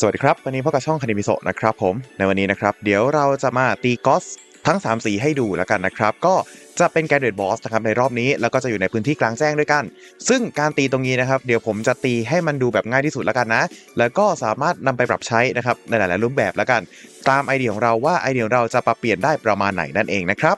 สวัสดีครับ วันนี้พบกับช่องคานิมิโซะนะครับผม ในวันนี้นะครับ เดี๋ยวเราจะมาตีกอสทั้ง 3 สีให้ดูแล้วกันนะครับ ก็จะเป็นแกรเดตบอสนะครับในรอบนี้ แล้วก็จะอยู่ในพื้นที่กลางแจ้งด้วยกัน ซึ่งการตีตรงนี้นะครับ เดี๋ยวผมจะตีให้มันดูแบบง่ายที่สุดแล้วกันนะ แล้วก็สามารถนำไปปรับใช้นะครับในหลาย ๆ รูปแบบแล้วกัน ตามไอเดียของเราว่าไอเดียของเราจะปรับเปลี่ยนได้ประมาณไหนนั่นเองนะครับ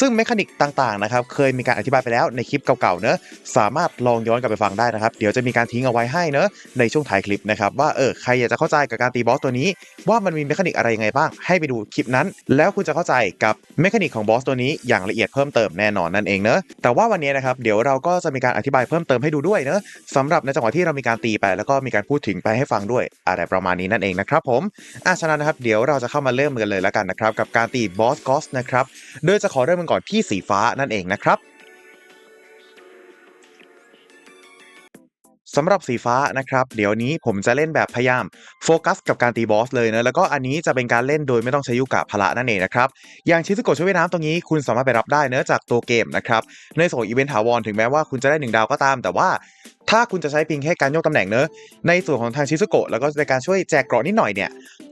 ซึ่งเมคานิกต่างๆนะครับเคยมีการอธิบายไปแล้วในคลิปเก่าๆเนอะสามารถลองย้อนกลับไปฟังได้นะครับ เดี๋ยวจะมีการทิ้งเอาไว้ให้เนอะในช่วงท้ายคลิปนะครับว่าเออใครอยากจะเข้าใจกับการตีบอสตัวนี้ ว่ามันมีเมคานิกอะไรยังไงบ้างให้ไปดูคลิปนั้น แล้วคุณจะเข้าใจกับเมคานิกของบอสตัวนี้อย่างละเอียดเพิ่มเติมแน่นอนนั่นเองเนอะแต่ว่าวันนี้นะครับเดี๋ยวเราก็จะมีการอธิบายเพิ่มเติมให้ดูด้วยเนอะสำหรับในจังหวะที่เรามีการตีไปแล้วก็มีการพูดถึงไปให้ฟังด้วยอะไรประมาณนี้นั่นเองนะครับผมอะฉะนั้นนะครับเดี๋ยวเราจะเข้ามาเริ่มกันเลยแล้วกันนะครับกับการตีบอสกอสนะครับโดยจะขอเริ่มกันก่อนที่สีฟ้านั่นเองนะครับ สำหรับสีฟ้านะครับ เดี๋ยวนี้ผมจะเล่นแบบพยายามโฟกัสกับการตีบอสเลยนะแล้วก็อันนี้จะเป็นการเล่นโดยไม่ต้องใช้ยุกะพละนั่นเองนะครับ อย่างชิซุโกะช่วยน้ำตรงนี้คุณสามารถไปรับได้เนื้อจากตัวเกมนะครับ ในส่วนอีเวนต์ถาวรถึงแม้ว่าคุณจะได้หนึ่งดาวก็ตาม แต่ว่าถ้าคุณจะใช้เพียงแค่การยกตำแหน่งเนอะในส่วนของทางชิซุโกะแล้วก็ในการช่วยแจกเกราะนิดหน่อยเนี่ย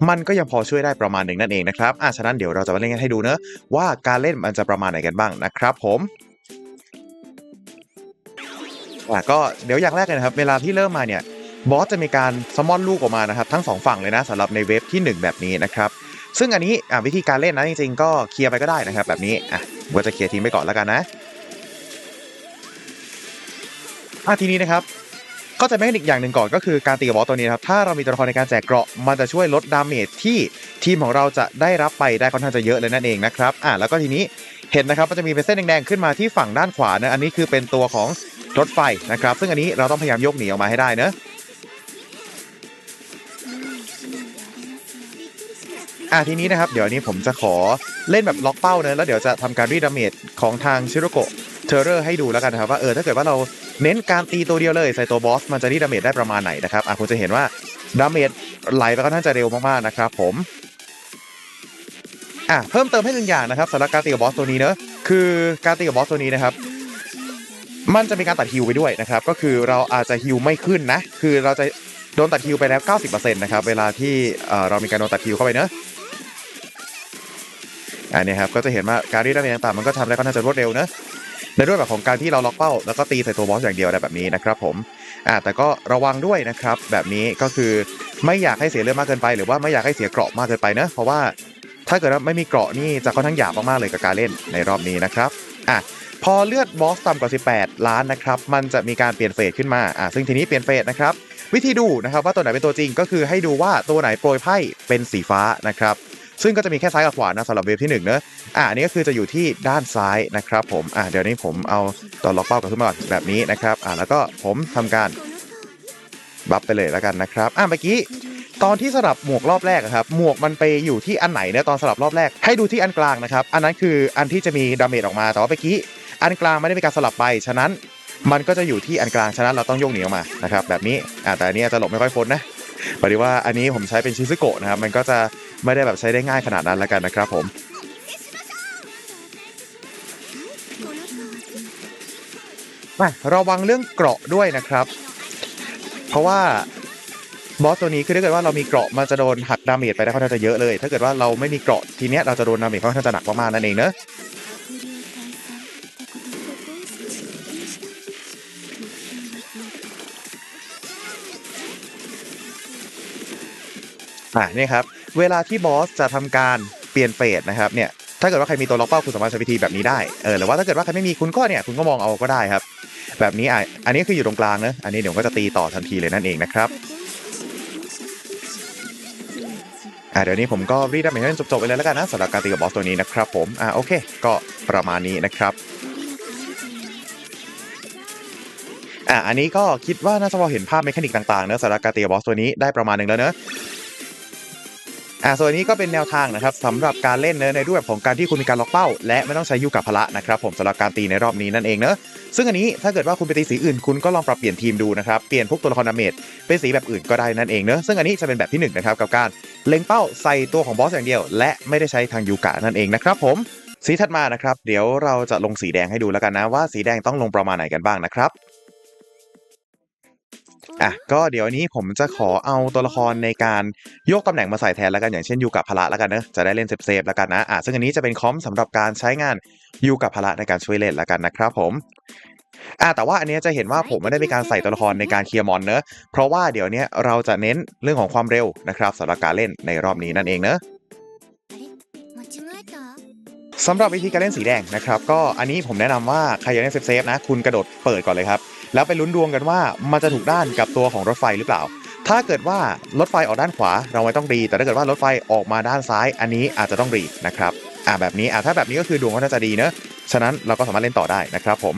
มันก็ยังพอช่วยได้ประมาณหนึ่งนั่นเองนะครับอะฉะนั้นเดี๋ยวเราจะมาเล่นกันให้ดูเนอะว่าการเล่นมันจะประมาณไหนกันบ้างนะครับผม อะก็เดี๋ยวอย่างแรกเลยนะครับ เวลาที่เริ่มมาเนี่ยบอสจะมีการสมอนลูกออกมานะครับทั้งสองฝั่งเลยนะสำหรับในเว็บที่ 1 แบบนี้นะครับซึ่งอันนี้วิธีการเล่นนะจริงๆก็เคลียร์ไปก็ได้นะครับ แบบนี้อะผมก็จะเคลียร์ทิ้งไปก่อนแล้วกันนะอะทีนี้นะครับก็จะแมคานิกอย่างหนึ่งก่อนก็คือการตีกับบอสตัวนี้นะครับถ้าเรามีตัวละครในการแจกเกราะมันจะช่วยลดดาเมจที่ทีมของเราจะได้รับไปได้ค่อนข้างจะเยอะเลยนั่นเองนะครับอะแล้วก็ทีนี้เห็นนะครับมันจะมีเป็นเส้นแดงๆขึ้นมาที่ฝั่งด้านขวานะอันนี้คือเป็นตัวของ รถไฟนะครับ ซึ่งอันนี้เราต้องพยายามยกหนีออกมาให้ได้เนอะอะทีนี้นะครับเดี๋ยวนี้ผมจะขอเล่นแบบล็อกเป้าเนอะแล้วเดี๋ยวจะทำการรีดาเมจของทางชิโรโกะเทอร์เรอร์ให้ดูแล้วกันนะครับว่าเออถ้าเกิดว่าเราเน้นการตีตัวเดียวเลยใส่ตัวบอสมันจะรีดาเมจได้ประมาณไหนนะครับอะคุณจะเห็นว่าดาเมจไหลไปค่อนข้าจะเร็วมากๆนะครับผมอะเพิ่มเติมให้หนึ่งอย่างนะครับสำหรับการตีกับบอสตัวนี้เนอะคือการตีกับบอสตัวนี้นะครับ มันจะมีการตัดฮิวไปด้วยนะครับ ก็คือเราอาจจะฮิวไม่ขึ้นนะ คือเราจะโดนตัดฮิวไปแล้ว 90%นะครับ เวลาที่เรามีการโดนตัดฮิวเข้าไปเนอะอันนี้ครับก็จะเห็นว่าการรีดดาเมจต่างๆมันก็ทำได้ค่อนข้างจะรวดเร็วเนอะในรูปแบบของการที่เราล็อกเป้า แล้วก็ตีใส่ตัวบอสอย่างเดียวอะไรแบบนี้นะครับผมอ่าแต่ก็ระวังด้วยนะครับ แบบนี้ก็คือไม่อยากให้เสียเลือดมากเกินไป หรือว่าไม่อยากให้เสียเกราะมากเกินไปเนอะเพราะว่าถ้าเกิดว่าไม่มีเกราะนี่จะค่อนข้างหยาบมากๆเลยกับการเล่นในรอบนี้นะครับอะ พอเลือดบอสต่ำกว่า 18 ล้านนะครับมันจะมีการเปลี่ยนเฟสขึ้นมาอ่าซึ่งทีนี้เปลี่ยนเฟสนะครับวิธีดูนะครับว่าตัวไหนเป็นตัวจริงก็คือให้ดูว่าตัวไหนโปรยไพ่เป็นสีฟ้านะครับซึ่งก็จะมีแค่ซ้ายกับขวานะสำหรับเวฟที่1เนอะอ่าอันนี้ก็คือจะอยู่ที่ด้านซ้ายนะครับผมอ่าเดี๋ยวนี้ผมเอาตัวล็อกเป้ากับขึ้นมาก่อนแบบนี้นะครับอ่าแล้วก็ผมทำการบัฟไปเลยแล้วกันนะครับอ่าเมื่อกี้ตอนที่สลับหมวกรอบแรกอะครับหมวกมันไปอยู่ที่อันไหนเนี่ยตอนสลับรอบแรกให้ดูที่อันกลางนะครับอันนั้นคืออันที่จะมีดาเมจออกมาแต่ว่าเมื่อกี้ อันกลางไม่ได้มีการสลับไป ฉะนั้นมันก็จะอยู่ที่อันกลางฉะนั้นเราต้องโยกหนีออกมานะครับแบบนี้อ่าแต่อันนี้จะหลบไม่ค่อยพ้นนะพอดีว่าอันนี้ผมใช้เป็นชิซึโกะนะครับมันก็จะไม่ได้แบบใช้ได้ง่ายขนาดนั้นแล้วกันนะครับผมมาระวังเรื่องเกราะด้วยนะครับ เพราะว่าบอสตัวนี้คือถ้าเกิดว่าเรามีเกราะมันจะโดนหักดาเมจไปได้ค่อนข้างจะเยอะเลย ถ้าเกิดว่าเราไม่มีเกราะทีเนี้ยเราจะโดนดาเมจค่อนข้างจะหนักมากๆนั่นเองเนอะ อ่านี่ครับเวลาที่บอสจะทำการเปลี่ยนเฟสนะครับเนี่ยถ้าเกิดว่าใครมีตัวล็อกเป้าคุณสามารถใช้วิธีแบบนี้ได้เออหรือว่าถ้าเกิดว่าใครไม่มีคุณก็เนี่ยคุณก็มองเอาก็ได้ครับ แบบนี้อะอันนี้คืออยู่ตรงกลางนะอันนี้เดี๋ยวก็จะตีต่อทันทีเลยนั่นเองนะครับอะเดี๋ยวนี้ผมก็รีดดาเมจให้จบๆไปเลยแล้วกันนะสำหรับการตีกับบอสตัวนี้นะครับผมอะโอเค ก็ประมาณนี้นะครับอะอันนี้ก็คิดว่าน่าจะพอเห็นภาพเมคานิกต่างๆเนอะสำหรับการตีกับบอสตัวนี้ได้ประมาณหนึ่งแล้วเนอะ อ่าส่วนนี้ก็เป็นแนวทางนะครับสำหรับการเล่นเนอะในรูปแบบของการที่คุณมีการล็อกเป้า และไม่ต้องใช้ยูกับพละนะครับผมสำหรับการตีในรอบนี้นั่นเองเนอะซึ่งอันนี้ถ้าเกิดว่าคุณไปตีสีอื่นคุณก็ลองปรับเปลี่ยนทีมดูนะครับเปลี่ยนพวกตัวละครดาเมจเป็นสีแบบอื่นก็ได้นั่นเองเนอะซึ่งอันนี้จะเป็นแบบที่หนึ่งนะครับกับการเล็งเป้าใส่ตัวของบอสอย่างเดียว และไม่ได้ใช้ทางยูกะนั่นเองนะครับผมสีถัดมานะครับเดี๋ยวเราจะลงสีแดงให้ดูแล้วกันนะว่าสีแดงต้องลงประมาณไหนกันบ้างนะครับ อะก็เดี๋ยวนี้ผมจะขอเอาตัวละครในการยกตำแหน่งมาใส่แทนแล้วกันอย่างเช่นอยู่กับพละแล้วกันเนอะจะได้เล่นเซฟๆแล้วกันนะอะซึ่งอันนี้จะเป็นคอมสำหรับการใช้งานอยู่กับพละในการช่วยเล่นแล้วกันนะครับผมอะแต่ว่าอันนี้จะเห็นว่าผมไม่ได้มีการใส่ตัวละครในการเคลียร์มอนเนอะเพราะว่าเดี๋ยวนี้เราจะเน้นเรื่องของความเร็วนะครับสำหรับการเล่นในรอบนี้นั่นเองเนอะสำหรับวิธีการเล่นสีแดงนะครับก็อันนี้ผมแนะนำว่าใครอยากเล่นเซฟๆนะ คุณกระโดดเปิดก่อนเลยครับ แล้วไปลุ้นดวงกันว่ามันจะถูกด้านกับตัวของรถไฟหรือเปล่า ถ้าเกิดว่ารถไฟออกด้านขวาเราไม่ต้องรี แต่ถ้าเกิดว่ารถไฟออกมาด้านซ้าย อันนี้อาจจะต้องรีนะครับอ่าแบบนี้อ่าถ้าแบบนี้ก็คือดวงก็น่าจะดีเนอะฉะนั้นเราก็สามารถเล่นต่อได้นะครับผม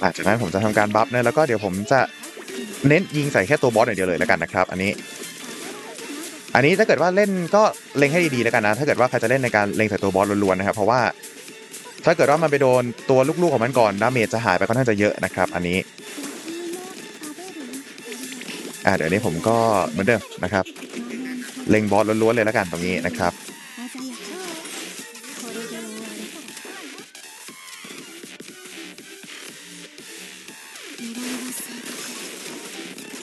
หลัจากนั้นผมจะทำการบัฟเนะแล้วก็เดี๋ยวผมจะเน้นยิงใส่แค่ตัวบอสอย่างเดียวเลยแล้วกันนะครับ อันนี้ อันนี้ถ้าเกิดว่าเล่นก็เล็งให้ดีๆแล้วกันนะ ถ้าเกิดว่าใครจะเล่นในการเล็งใส่ตัวบอสล้วนๆนะครับ เพราะว่าถ้าเกิดว่ามันไปโดนตัวลูกๆของมันก่อนดาเมจจะหายไปค่อนข้างจะเยอะนะครับ อันนี้อ่าเดี๋ยวนี้ผมก็เหมือนเดิมนะครับ เล็งบอสล้วนๆเลยแล้วกันตรงนี้นะครับ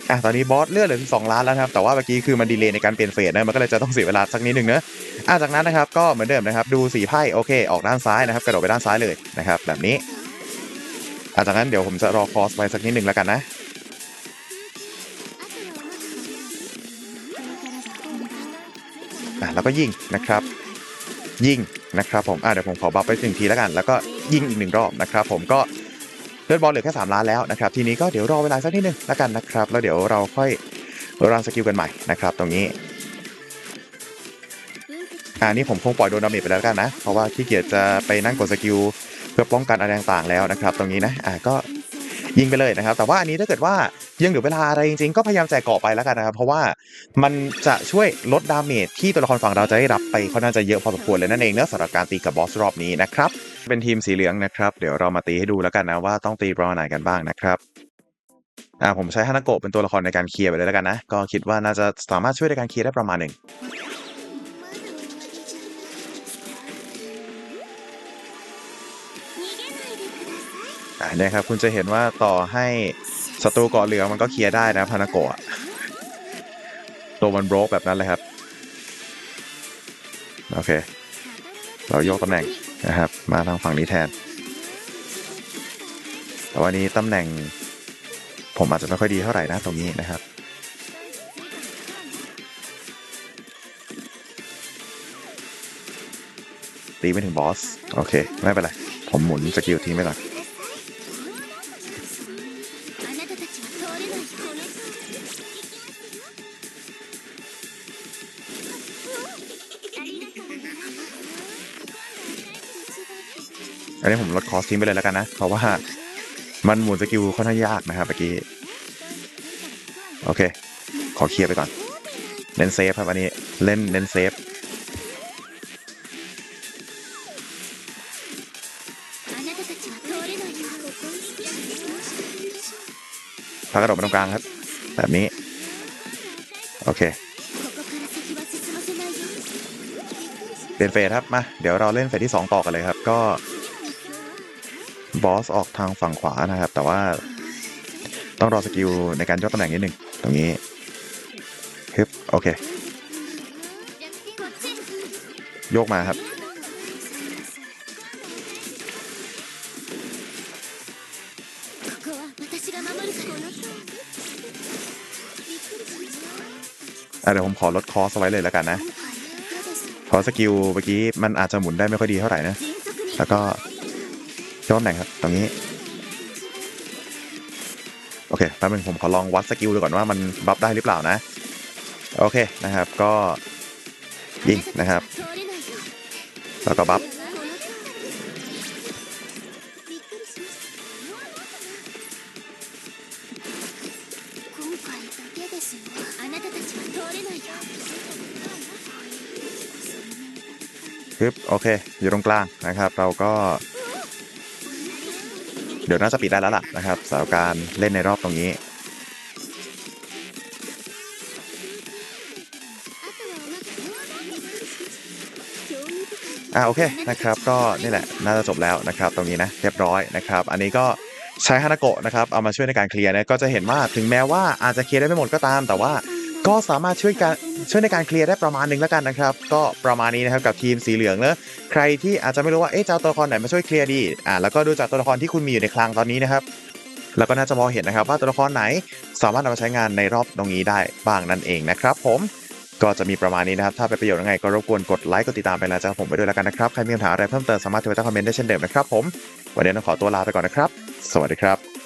อะตอนนี้บอสเลือดเหลือสองล้านแล้วครับแต่ว่าเมื่อกี้คือมันดีเลย์ในการเปลี่ยนเฟสนะมันก็เลยจะต้องเสียเวลาสักนิดหนึ่งเนอะอะจากนั้นนะครับก็เหมือนเดิมนะครับดูสีไพ่โอเค ออกด้านซ้ายนะครับกระโดดไปด้านซ้ายเลยนะครับแบบนี้อะจากนั้นเดี๋ยวผมจะรอคอสไปสักนิดหนึ่งแล้วกันนะอะแล้วก็ยิงนะครับยิงนะครับผมอะเดี๋ยวผมขอบัฟไปหนึ่งทีแล้วกัน แล้วก็ยิงอีกหนึ่งรอบนะครับผมก็ เลือดบอลเหลือแค่3ล้านแล้วนะครับทีนี้ก็เดี๋ยวรอเวลาสักนิดนึงแล้วกันนะครับ แล้วเดี๋ยวเราค่อยรันสกิลกันใหม่นะครับ ตรงนี้อ่านี่ผมคงปล่อยโดนดาเมจไปแล้วกันนะ เพราะว่าขี้เกียจจะไปนั่งกดสกิลเพื่อป้องกันอะไรต่างๆแล้วนะครับ ตรงนี้นะอ่าก็ยิงไปเลยนะครับ แต่ว่าอันนี้ถ้าเกิดว่ายังเหลือเวลาอะไรจริงๆ ก็พยายามแจกเกาะไปแล้วกันนะครับ เพราะว่ามันจะช่วยลดดาเมจที่ตัวละครฝั่งเราจะได้รับไปค่อนข้างจะเยอะพอสมควรเลยนั่นเองเนอะสำหรับการตีกับบอสรอบนี้นะครับ เป็นทีมสีเหลืองนะครับ เดี๋ยวเรามาตีให้ดูแล้วกันนะว่าต้องตีประมาณไหนกันบ้างนะครับอ่าผมใช้ฮานาโกะเป็นตัวละครในการเคลียร์ไปเลยแล้วกันนะ ก็คิดว่าน่าจะสามารถช่วยในการเคลียร์ได้ประมาณหนึ่งอ่าเนี่ยครับคุณจะเห็นว่าต่อให้ศัตรูเกาะเหลืองมันก็เคลียร์ได้นะฮานาโกะตัวมันโบรกแบบนั้นเลยครับ โอเค เรายกตำแหน่ง นะครับ มาทางฝั่งนี้แทน แต่วันนี้ตำแหน่งผมอาจจะไม่ค่อยดีเท่าไหร่นะตรงนี้นะครับ ตีไม่ถึงบอส โอเค ไม่เป็นไร ผมหมุนสกิลทีไม่หลัก อนนี้ผมลดคอสทิ้งไปเลยแล้วกันนะ เพราะว่ามันหมุนสกิลค่อนข้างยากนะครับเมื่อกี้ โอเค ขอเคลียร์ไปก่อนเล่นเซฟครับอันนี้ เล่นเล่นเซฟพักกระโดดไปตรงกลางครับ แบบนี้ โอเคเปลี่ยนเฟสครับมาเดี๋ยวเราเล่นเฟสที่ 2 ต่อกันเลยครับ ก็ บอสออกทางฝั่งขวานะครับ แต่ว่าต้องรอสกิลในการยกตำแหน่งนิดหนึ่งตรงนี้ฮึบโอเค โยกมาครับ เดี๋ยวผมขอลดคอสไว้เลยแล้วกันนะ เพรสกิลเมื่อกี้มันอาจจะหมุนได้ไม่ค่อยดีเท่าไหร่นะ แล้วก็ ยอดแหนครับ ตรงนี้ โอเคแป๊บนึงผมขอลองวัดสกิลดูก่อนว่ามันบัฟได้หรือเปล่านะ โอเคนะครับ ก็ยิงนะครับ แล้วก็บัฟปึ๊บโอเค อยู่ตรงกลางนะครับ เราก็ เดี๋ยวน่าจะปิดได้แล้วล่ะนะครับสำหรับการเล่นในรอบตรงนี้อ่าโอเคนะครับก็นี่แหละน่าจะจบแล้วนะครับตรงนี้นะเรียบร้อยนะครับ อันนี้ก็ใช้ฮานาโกะนะครับเอามาช่วยในการเคลียร์นะก็จะเห็นว่าถึงแม้ว่าอาจจะเคลียร์ได้ไม่หมดก็ตามแต่ว่า ก็สามารถช่วยการช่วยในการเคลียร์ได้ประมาณหนึงแล้วกันนะครับ ก็ประมาณนี้นะครับกับทีมสีเหลืองเนอะใครที่อาจจะไม่รู้ว่าเอ๊ะจะเอาตัวละครไหนมาช่วยเคลียร์ดีอ่าแล้วก็ดูจากตัวละครที่คุณมีอยู่ในคลังตอนนี้นะครับแล้วก็น่าจะมองเห็นนะครับว่าตัวละครไหนสามารถนำมาใช้งานในรอบตรงนี้ได้บ้างนั่นเองนะครับ ผมก็จะมีประมาณนี้นะครับ ถ้าเป็นประโยชน์ยังไงก็รบกวนกดไลค์กดติดตามไปแล้วจ้าผมไปด้วยแล้วกันนะครับ ใครมีคำถามอะไรเพิ่มเติมสามารถทวิตเตอร์คอมเมนต์ได้เช่นเดิมนะครับผม วันนี้ต้องขอตัวลาไปก่อนนะครับ สวัสดีครับ